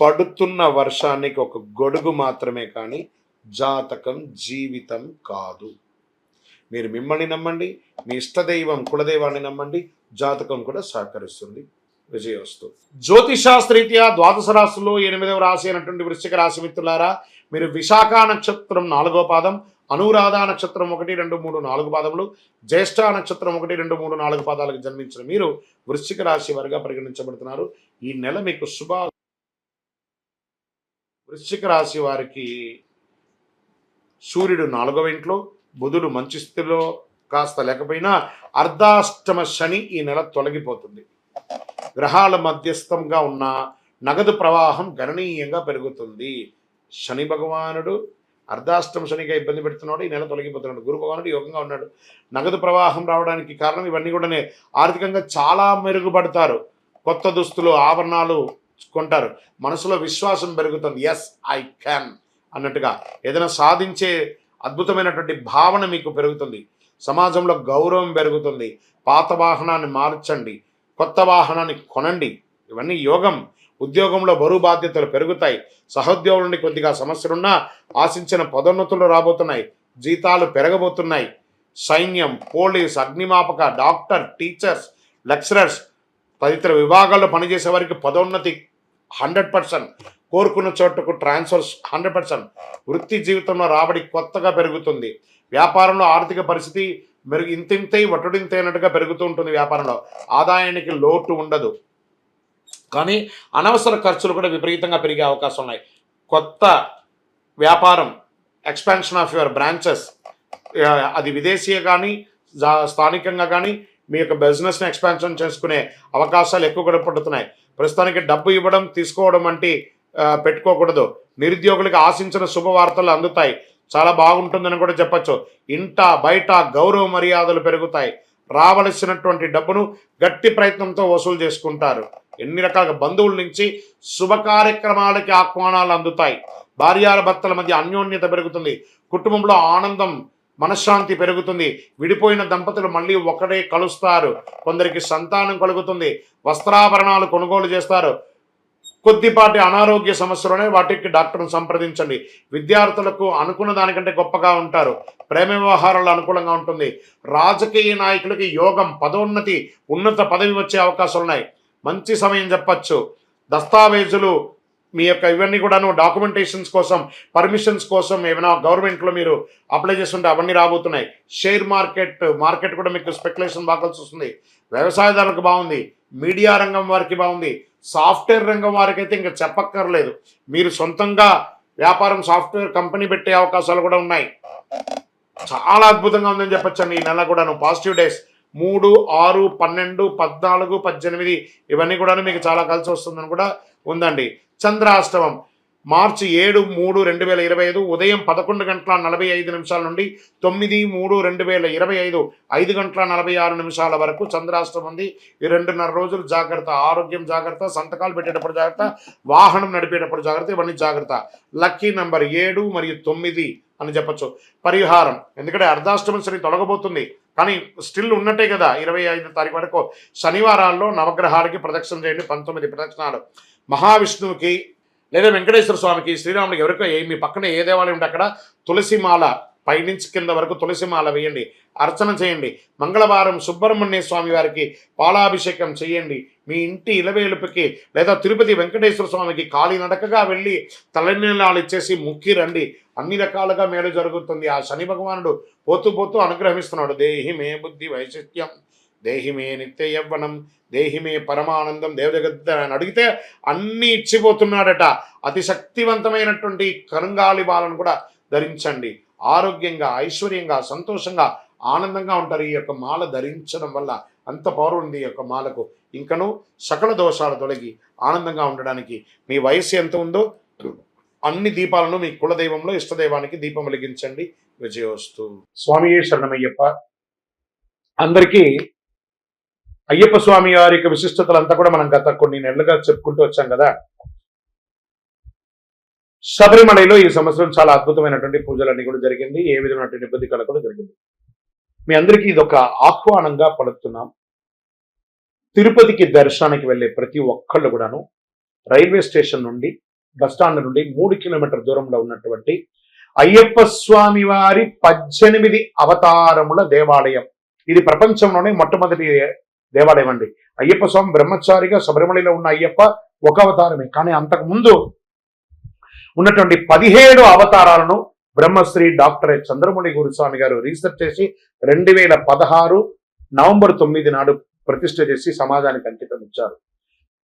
పడుతున్న వర్షానికి ఒక గొడుగు మాత్రమే కానీ జాతకం జీవితం కాదు. మీరు మిమ్మల్ని నమ్మండి మీ ఇష్టదైవం కులదైవాన్ని నమ్మండి జాతకం కూడా సహకరిస్తుంది. విజయవస్తు. జ్యోతిషాస్త్రీత్యా ద్వాదశ రాశుల్లో ఎనిమిదవ రాశి అయినటువంటి వృశ్చిక రాశి మిత్రులారా మీరు విశాఖ నక్షత్రం నాలుగో పాదం అనురాధ నక్షత్రం ఒకటి రెండు మూడు నాలుగు పాదములు జ్యేష్ఠ నక్షత్రం ఒకటి రెండు మూడు నాలుగు పాదాలకు జన్మించిన మీరు వృశ్చిక రాశి వారిగా పరిగణించబడుతున్నారు. ఈ నెల మీకు శుభ వృశ్చిక రాశి వారికి సూర్యుడు నాలుగవ ఇంట్లో బుధుడు మంచి స్థితిలో కాస్త లేకపోయినా అర్ధాష్టమ శని ఈ నెల తొలగిపోతుంది. గ్రహాల మధ్యస్థంగా ఉన్న నగదు ప్రవాహం గణనీయంగా పెరుగుతుంది. శని భగవానుడు అర్ధాష్టమ శనిగా ఇబ్బంది పెడుతున్నాడు ఈ నెల తొలగిపోతున్నాడు. గురు భగవానుడు యోగంగా ఉన్నాడు. నగదు ప్రవాహం రావడానికి కారణం ఇవన్నీ కూడానే ఆర్థికంగా చాలా మెరుగుపడతారు. కొత్త దుస్తులు ఆభరణాలు కొంటారు మనసులో విశ్వాసం పెరుగుతుంది. ఎస్ ఐ క్యాన్ అన్నట్టుగా. ఏదైనా సాధించే అద్భుతమైనటువంటి భావన మీకు పెరుగుతుంది. సమాజంలో గౌరవం పెరుగుతుంది. పాత వాహనాన్ని మార్చండి. కొత్త వాహనాన్ని కొనండి. ఇవన్నీ యోగం. ఉద్యోగంలో బరువు బాధ్యతలు పెరుగుతాయి. సహోద్యోగుల నుండి కొద్దిగా సమస్యలున్నా ఆశించిన పదోన్నతులు రాబోతున్నాయి. జీతాలు పెరగబోతున్నాయి. సైన్యం పోలీస్ అగ్నిమాపక డాక్టర్ టీచర్స్ లెక్చరర్స్ తదితర విభాగాల్లో పనిచేసే వారికి పదోన్నతి హండ్రెడ్ పర్సెంట్ కోరుకున్న చోటుకు ట్రాన్స్ఫర్స్ హండ్రెడ్ పర్సెంట్. వృత్తి జీవితంలో రాబడి కొత్తగా పెరుగుతుంది. వ్యాపారంలో ఆర్థిక పరిస్థితి మెరుగు ఇంతింతై వటుడింతైనట్టుగా పెరుగుతూ ఉంటుంది వ్యాపారంలో. ఆదాయానికి లోటు ఉండదు. కానీ అనవసర ఖర్చులు కూడా విపరీతంగా పెరిగే అవకాశం ఉన్నాయి. కొత్త వ్యాపారం ఎక్స్పాన్షన్ ఆఫ్ యువర్ బ్రాంచెస్ అది విదేశీయ కానీ జా- స్థానికంగా కానీ మీ యొక్క బిజినెస్ని ఎక్స్పాన్షన్ చేసుకునే అవకాశాలు ఎక్కువ కూడా పడుతున్నాయి. ప్రస్తుతానికి డబ్బు ఇవ్వడం తీసుకోవడం వంటి పెట్టుకోకూడదు. నిరుద్యోగులకు ఆశించిన శుభవార్తలు అందుతాయి. చాలా బాగుంటుందని కూడా చెప్పొచ్చు. ఇంట బయట గౌరవ మర్యాదలు పెరుగుతాయి. రావలసినటువంటి డబ్బును గట్టి ప్రయత్నంతో వసూలు చేసుకుంటారు. ఎన్ని రకాల బంధువుల నుంచి శుభ కార్యక్రమాలకి ఆహ్వానాలు అందుతాయి. భార్యాల భర్తల మధ్య అన్యోన్యత పెరుగుతుంది. కుటుంబంలో ఆనందం మనశ్శాంతి పెరుగుతుంది. విడిపోయిన దంపతులు మళ్ళీ ఒకడే కలుస్తారు. కొందరికి సంతానం కలుగుతుంది. వస్త్రాభరణాలు కొనుగోలు చేస్తారు. కొద్దిపాటి అనారోగ్య సమస్యలునే వాటికి డాక్టర్ను సంప్రదించండి. విద్యార్థులకు అనుకున్న దానికంటే గొప్పగా ఉంటారు. ప్రేమ వ్యవహారాలు అనుకూలంగా ఉంటుంది. రాజకీయ నాయకులకి యోగం పదోన్నతి ఉన్నత పదవి వచ్చే అవకాశాలు ఉన్నాయి మంచి సమయం చెప్పచ్చు. దస్తావేజులు మీ యొక్క ఇవన్నీ కూడాను డాక్యుమెంటేషన్స్ కోసం పర్మిషన్స్ కోసం ఏమైనా గవర్నమెంట్లో మీరు అప్లై చేస్తుంటే అవన్నీ రాబోతున్నాయి. షేర్ మార్కెట్ మార్కెట్ కూడా మీకు స్పెక్యులేషన్ బాగా వస్తుంది. వ్యవసాయదారులకు బాగుంది మీడియా రంగం వారికి బాగుంది సాఫ్ట్వేర్ రంగం వారికి అయితే ఇంకా చెప్పక్కర్లేదు. మీరు సొంతంగా వ్యాపారం సాఫ్ట్వేర్ కంపెనీ పెట్టే అవకాశాలు కూడా ఉన్నాయి. చాలా అద్భుతంగా ఉందని చెప్పచ్చండి ఈ నెల కూడాను. పాజిటివ్ డేస్ మూడు ఆరు పన్నెండు పద్నాలుగు పద్దెనిమిది ఇవన్నీ కూడా మీకు చాలా కలిసి వస్తుందని కూడా ఉందండి. చంద్రాష్టమం మార్చి ఏడు మూడు రెండు వేల ఇరవై ఐదు ఉదయం పదకొండు గంటల నలభై ఐదు నిమిషాల నుండి తొమ్మిది మూడు రెండు వేల ఇరవై ఐదు ఐదు గంటల నలభై ఆరు నిమిషాల వరకు చంద్రాష్టమం ఉంది. ఈ రెండున్నర రోజులు జాగ్రత్త ఆరోగ్యం జాగ్రత్త సంతకాలు పెట్టేటప్పుడు జాగ్రత్త వాహనం నడిపేటప్పుడు జాగ్రత్త ఇవన్నీ జాగ్రత్త. లక్కీ నెంబర్ ఏడు మరియు తొమ్మిది అని చెప్పొచ్చు. పరిహారం ఎందుకంటే అర్ధాష్టమం శని తొలగబోతుంది. కానీ స్టిల్ ఉన్నట్టే కదా ఇరవై ఐదు తారీఖు వరకు శనివారాల్లో నవగ్రహాలకి ప్రదక్షిణ చేయండి పంతొమ్మిది ప్రదక్షిణాలు. మహావిష్ణువుకి లేదా వెంకటేశ్వర స్వామికి శ్రీరాముడికి ఎవరికో ఏ మీ పక్కన ఏ దేవాలయం ఉంటే అక్కడ తులసిమాల పైనుంచి కింద వరకు తులసిమాల వేయండి అర్చన చేయండి మంగళవారం సుబ్రహ్మణ్య స్వామి వారికి పాలాభిషేకం చేయండి. మీ ఇంటి ఇలవేలుపుకి లేదా తిరుపతి వెంకటేశ్వర స్వామికి కాలినడకగా వెళ్ళి తలనీలాలు ఇచ్చేసి ముక్కి రండి. అన్ని రకాలుగా మేలు జరుగుతుంది. ఆ శని భగవానుడు పోతూ పోతూ అనుగ్రహిస్తున్నాడు. దేహి మే బుద్ధి వైశిష్ట్యం దేహి మే నిత్య యవ్వనం దేహి మే పరమానందం. దేవజగత్ అని అడిగితే అన్నీ ఇచ్చిపోతున్నాడట. అతి శక్తివంతమైనటువంటి కరుంగాలి బాలను కూడా ధరించండి. ఆరోగ్యంగా ఐశ్వర్యంగా సంతోషంగా ఆనందంగా ఉంటారు. ఈ యొక్క మాల ధరించడం వల్ల అంత పవర్ ఉంది ఈ యొక్క మాలకు. ఇంకను సకల దోషాలు తొలగి ఆనందంగా ఉండడానికి మీ వయసు ఎంత ఉందో అన్ని దీపాలను మీ కులదైవంలో ఇష్టదైవానికి దీపం వెలిగించండి. విజయోస్తు. స్వామి శరణమయ్యప్ప. అందరికీ అయ్యప్ప స్వామి వారి యొక్క విశిష్టతలంతా కూడా మనం గత కొన్ని నెలలుగా చెప్పుకుంటూ వచ్చాం కదా. శబరిమలలో ఈ సంవత్సరం చాలా అద్భుతమైనటువంటి పూజలన్నీ కూడా జరిగింది. ఏ విధమైనటువంటి ఇబ్బంది కల కూడా జరిగింది. మీ అందరికీ ఇది ఒక ఆహ్వానంగా పడుతున్నాం తిరుపతికి దర్శనానికి వెళ్ళే ప్రతి ఒక్కళ్ళు కూడాను రైల్వే స్టేషన్ నుండి బస్ స్టాండ్ నుండి మూడు కిలోమీటర్ దూరంలో ఉన్నటువంటి అయ్యప్ప స్వామి వారి పద్దెనిమిది అవతారముల దేవాలయం. ఇది ప్రపంచంలోనే మొట్టమొదటి దేవాలయం అండి. అయ్యప్ప స్వామి బ్రహ్మచారిగా శబరిమలలో ఉన్న అయ్యప్ప ఒక అవతారమే. కానీ అంతకు ముందు ఉన్నటువంటి పదిహేడు అవతారాలను బ్రహ్మశ్రీ డాక్టర్ చంద్రమణి గురుస్వామి గారు రీసెర్చ్ చేసి రెండు వేల పదహారు నవంబర్ తొమ్మిది నాడు ప్రతిష్ట చేసి సమాజానికి అంకితం ఇచ్చారు.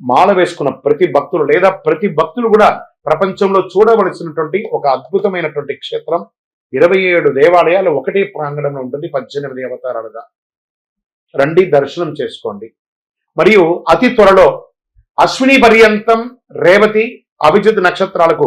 మాల వేసుకున్న ప్రతి భక్తులు లేదా ప్రతి భక్తులు కూడా ప్రపంచంలో చూడవలసినటువంటి ఒక అద్భుతమైనటువంటి క్షేత్రం ఇరవై ఏడు దేవాలయాలు ఒకటే ప్రాంగణంలో ఉంటుంది పద్దెనిమిది అవతారాలుగా. రండి దర్శనం చేసుకోండి. మరియు అతి త్వరలో అశ్విని పర్యంతం రేవతి అభిజిత్ నక్షత్రాలకు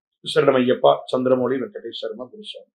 శరణమయ్యప్ప చంద్రమౌళి వెంకటేశ్వరమ గురుస్వామి